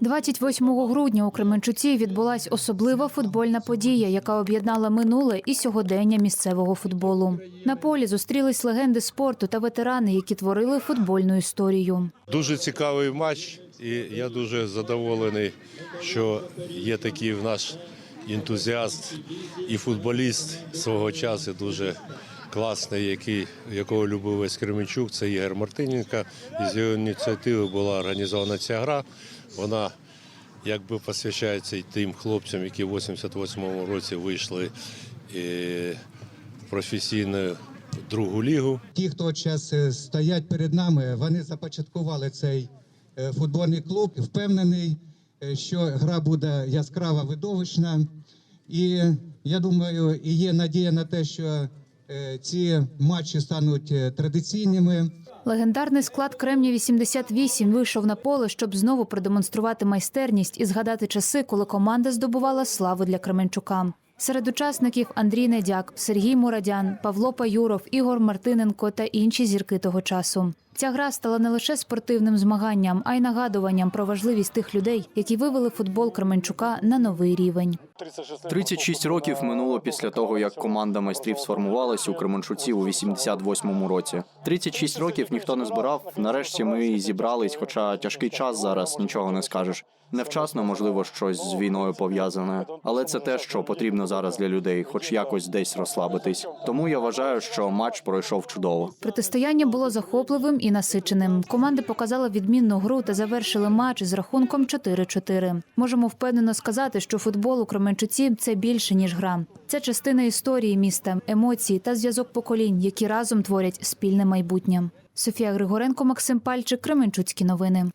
28 грудня у Кременчуці відбулась особлива футбольна подія, яка об'єднала минуле і сьогодення місцевого футболу. На полі зустрілись легенди спорту та ветерани, які творили футбольну історію. Дуже цікавий матч, і я дуже задоволений, що є такий в наш ентузіаст і футболіст свого часу дуже класний, який, якого любив весь Кременчук. Це Ігор Мартиненко. І з його ініціативи була організована ця гра. Вона якби посвящається і тим хлопцям, які в 88-му році вийшли е, в професійну другу лігу. Ті, хто зараз стоять перед нами, вони започаткували цей е, футбольний клуб. Впевнений, е, що гра буде яскрава, видовищна. І я думаю, і є надія на те, що е, ці матчі стануть е, традиційними. Легендарний склад Кремня 88 вийшов на поле, щоб знову продемонструвати майстерність і згадати часи, коли команда здобувала славу для Кременчука. Серед учасників Андрій Недяк, Сергій Мурадян, Павло Паюров, Ігор Мартиненко та інші зірки того часу. Ця гра стала не лише спортивним змаганням, а й нагадуванням про важливість тих людей, які вивели футбол Кременчука на новий рівень. 36 років минуло після того, як команда майстрів сформувалась у Кременчуці у 88-му році. 36 років ніхто не збирав. Нарешті ми зібрались, хоча тяжкий час зараз нічого не скажеш. Невчасно, можливо, щось з війною пов'язане, але це те, що потрібно зараз для людей, хоч якось десь розслабитись. Тому я вважаю, що матч пройшов чудово. Протистояння було захопливим і насиченим. Команди показали відмінну гру та завершили матч з рахунком 4-4. Можемо впевнено сказати, що футбол у Кременчуці це більше ніж гра. Це частина історії міста, емоції та зв'язок поколінь, які разом творять спільне майбутнє. Софія Григоренко, Максим Пальчик, Кременчуцькі новини.